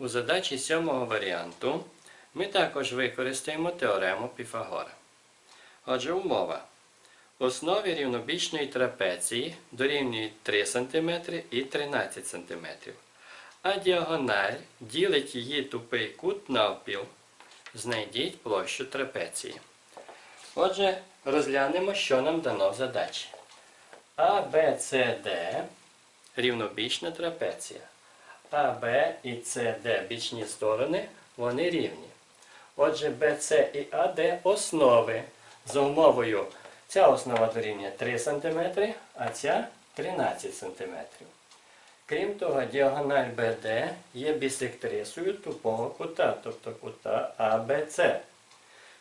У задачі сьомого варіанту ми також використаємо теорему Піфагора. Отже, умова. В Основі рівнобічної трапеції дорівнюють 3 см і 13 см, а діагональ ділить її тупий кут навпіл. Знайдіть площу трапеції. Отже, розглянемо, що нам дано в задачі. А, Б, С, Д рівнобічна трапеція. А, Б і С, Д бічні сторони, вони рівні. Отже, БЦ і АД основи за умовою ця основа дорівнює 3 см, а ця 13 см. Крім того, діагональ БД є бісектрисою тупого кута, тобто кута АБЦ.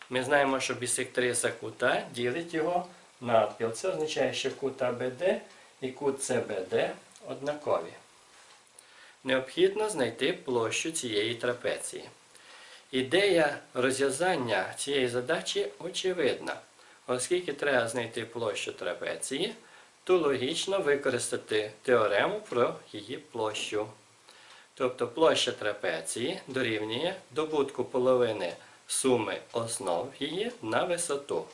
Ми знаємо, що бісектриса кута ділить його навпіл. Це означає, що кут АБД і кут СБД однакові. Необхідно знайти площу цієї трапеції. Ідея розв'язання цієї задачі очевидна. Оскільки треба знайти площу трапеції, то логічно використати теорему про її площу. Тобто площа трапеції дорівнює добутку половини суми основ її на висоту.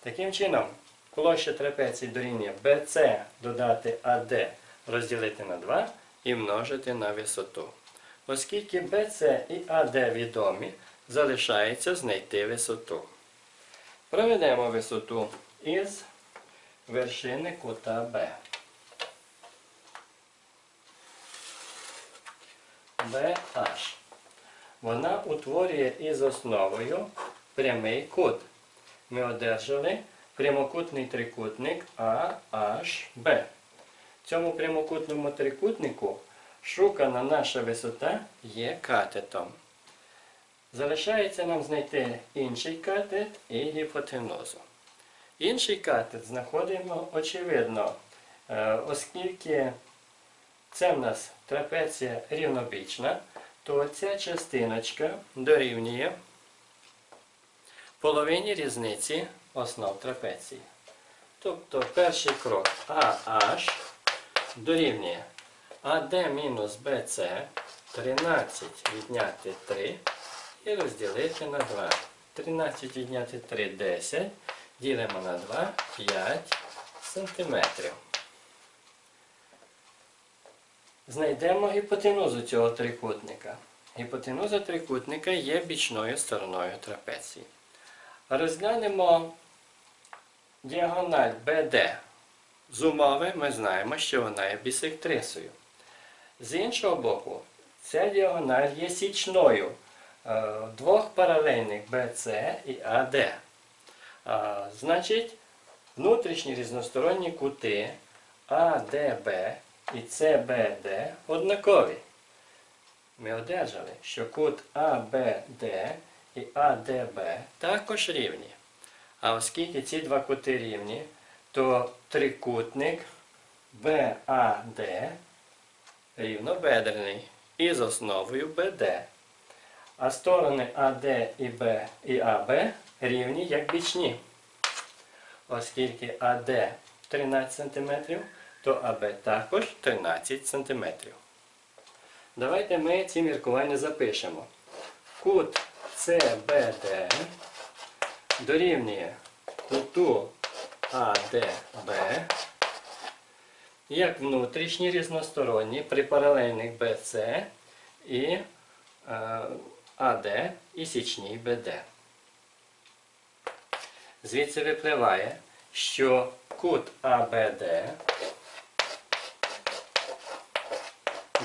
Таким чином, площа трапеції дорівнює BC додати AD розділити на 2 і множити на висоту. Оскільки BC і AD відомі, залишається знайти висоту. Проведемо висоту із вершини кута Б. BH. Вона утворює із основою прямий кут. Ми одержали прямокутний трикутник AHB. В цьому прямокутному трикутнику шукана наша висота є катетом. Залишається нам знайти інший катет і гіпотенузу. Інший катет знаходимо очевидно, е, оскільки це в нас трапеція рівнобічна, то ця частиночка дорівнює половині різниці основ трапеції. Тобто перший крок AH дорівнює AD мінус BC 13 відняти 3 і розділити на 2. 13 відняти 3 10. Ділимо на 2 5 сантиметрів. Знайдемо гіпотенузу цього трикутника. Гіпотенуза трикутника є бічною стороною трапеції. Розглянемо діагональ BD. З умови ми знаємо, що вона є бісектрисою. З іншого боку, ця діагональ є січною е, двох паралельних BC і AD. Значить, внутрішні різносторонні кути ADB і CBD однакові. Ми одержали, що кут ABD і ADB також рівні. А оскільки ці два кути рівні, то трикутник BAD рівнобедрений із основою BD. А сторони AD і B і AB рівні як бічні. Оскільки AD 13 см, то АБ також 13 см. Давайте ми ці міркування запишемо. Кут CBD дорівнює куту ADB як внутрішні різносторонні при паралельних BC і е, AD і січній BD. Звідси випливає, що кут ABD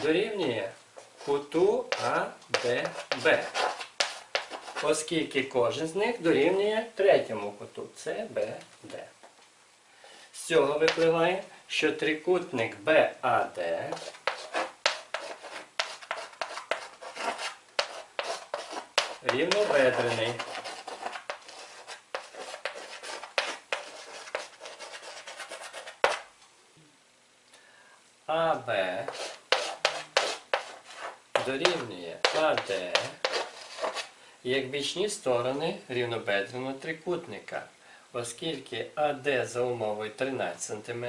дорівнює куту АДБ, оскільки кожен з них дорівнює третьому куту CBD. Цього випливає, що трикутник BAD рівноведрений. АБ дорівнює АД як бічні сторони рівнобедреного трикутника. Оскільки АД за умовою 13 см,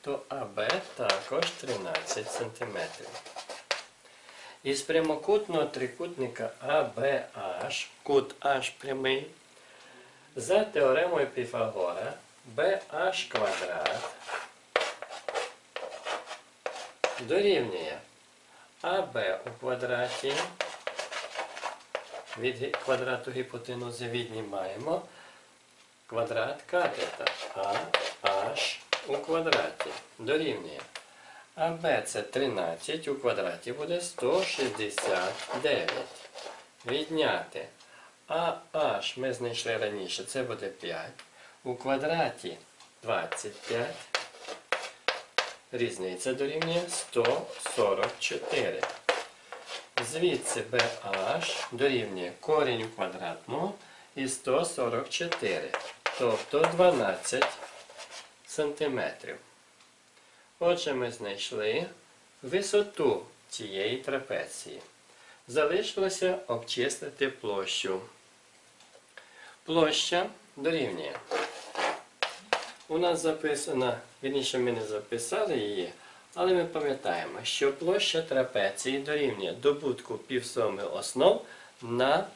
то АБ також 13 см. Із прямокутного трикутника ABH, кут H прямий, за теоремою Піфагора BH квадрат дорівнює АБ у квадраті. Від квадрату гіпотенузи віднімаємо квадрат катета AH у квадраті дорівнює. АБ це 13 у квадраті буде 169. Відняти. AH ми знайшли раніше, це буде 5. У квадраті 25. Різниця дорівнює 144. Звідси BH дорівнює корінь у квадратному і 144, тобто 12 сантиметрів. Отже, ми знайшли висоту цієї трапеції. Залишилося обчислити площу. Площа дорівнює. У нас записана, вірніше ми не записали її, але ми пам'ятаємо, що площа трапеції дорівнює добутку півсоми основ на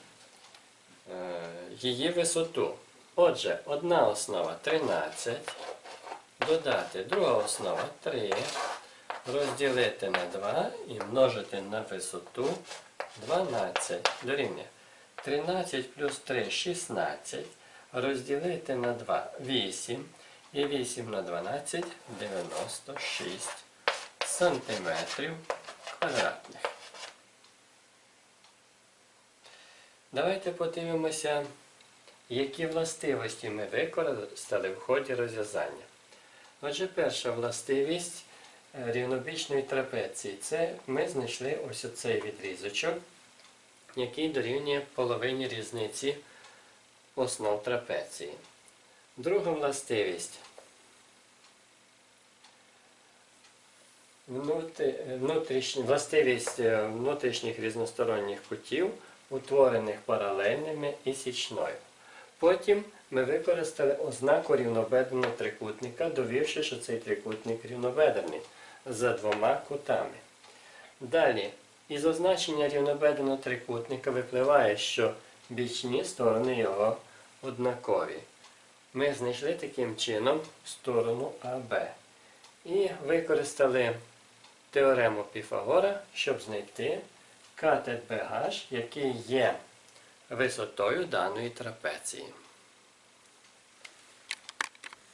е, її висоту. Отже, одна основа 13, додати. Друга основа 3, розділити на 2 і множити на висоту 12 дорівнює. 13 плюс 3 16, розділити на 2 8 і 8 на 12 96 сантиметрів квадратних. Давайте подивимося, які властивості ми використали в ході розв'язання. Отже, перша властивість е, рівнобічної трапеції це ми знайшли ось оцей відрізочок, який дорівнює половині різниці основ трапеції. Друга властивість. Внутрішні- властивість е, внутрішніх різносторонніх кутів, утворених паралельними і січною. Потім ми використали ознаку рівнобедреного трикутника, довівши, що цей трикутник рівнобедрений за двома кутами. Далі, із означення рівнобедреного трикутника випливає, що бічні сторони його однакові. Ми знайшли таким чином сторону АБ. І використали теорему Піфагора, щоб знайти катет який є висотою даної трапеції.